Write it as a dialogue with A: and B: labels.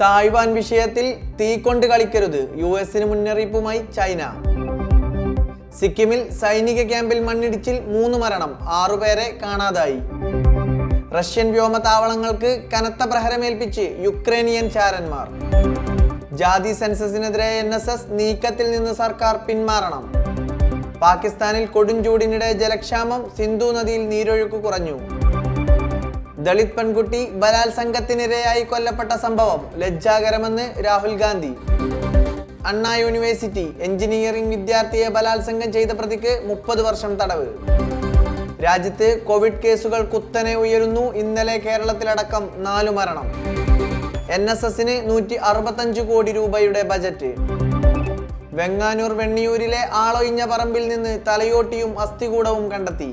A: Taiwan വിഷയത്തിൽ തീക്കൊണ്ട് കൊണ്ട് കളിക്കരുത്. യു എസിന് മുന്നറിയിപ്പുമായി ചൈന. സിക്കിമിൽ സൈനിക ക്യാമ്പിൽ മണ്ണിടിച്ചിൽ മൂന്ന് മരണം ആറുപേരെ കാണാതായി. റഷ്യൻ വ്യോമതാവളങ്ങൾക്ക് കനത്ത പ്രഹരമേൽപ്പിച്ച് യുക്രൈനിയൻ ചാരന്മാർ. ജാതി സെൻസസിനെതിരെ എൻ എസ് എസ് നീക്കത്തിൽ നിന്ന് സർക്കാർ പിന്മാറണം. പാകിസ്ഥാനിൽ കൊടുംചൂടിനിടെ ജലക്ഷാമം സിന്ധു നദിയിൽ നീരൊഴുക്ക് കുറഞ്ഞു. ദളിത് പെൺകുട്ടി ബലാത്സംഗത്തിനിരയായി കൊല്ലപ്പെട്ട സംഭവം ലജ്ജാകരമെന്ന് രാഹുൽ ഗാന്ധി. അണ്ണാ യൂണിവേഴ്സിറ്റി എഞ്ചിനീയറിംഗ് വിദ്യാർത്ഥിയെ ബലാത്സംഗം ചെയ്ത പ്രതിക്ക് മുപ്പത് വർഷം തടവ്. രാജ്യത്ത് കോവിഡ് കേസുകൾ കുത്തനെ ഉയരുന്നു. ഇന്നലെ കേരളത്തിലടക്കം നാലു മരണം. എൻ എസ് എസിന് നൂറ്റി അറുപത്തഞ്ച് കോടി രൂപയുടെ ബജറ്റ്. വെങ്ങാനൂർ വെണ്ണിയൂരിലെ ആളൊഴിഞ്ഞ പറമ്പിൽ നിന്ന് തലയോട്ടിയും അസ്ഥികൂടവും കണ്ടെത്തി.